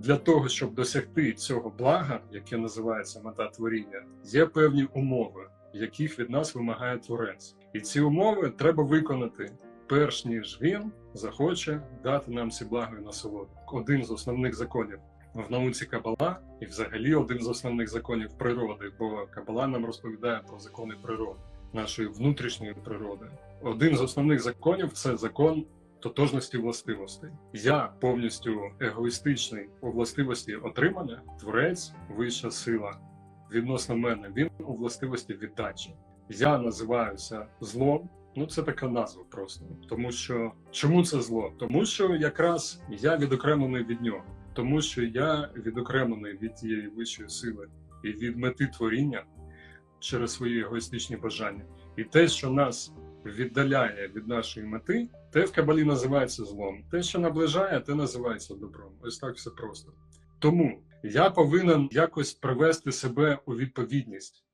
Для того, щоб досягти цього блага, яке називається мета творіння, є певні умови, яких від нас вимагає творець. І ці умови треба виконати, перш ніж він захоче дати нам ці блага і насолоду. Один з основних законів в науці Кабала, і взагалі один з основних законів природи, бо Кабала нам розповідає про закони природи, нашої внутрішньої природи. Один з основних законів це закон тотожності властивостей. Я повністю егоїстичний у властивості отримання, творець, вища сила відносно мене. Він у властивості віддачі. Я називаюся злом. Ну, це така назва просто. Тому що чому це зло? Тому що якраз я відокремлений від нього, тому що я відокремлений від тієї вищої сили і від мети творіння через свої егоїстичні бажання. І те, що нас віддаляє від нашої мети, те в кабалі називається злом. Те, що наближає, те називається добром. Ось так все просто. Тому я повинен якось привести себе у відповідність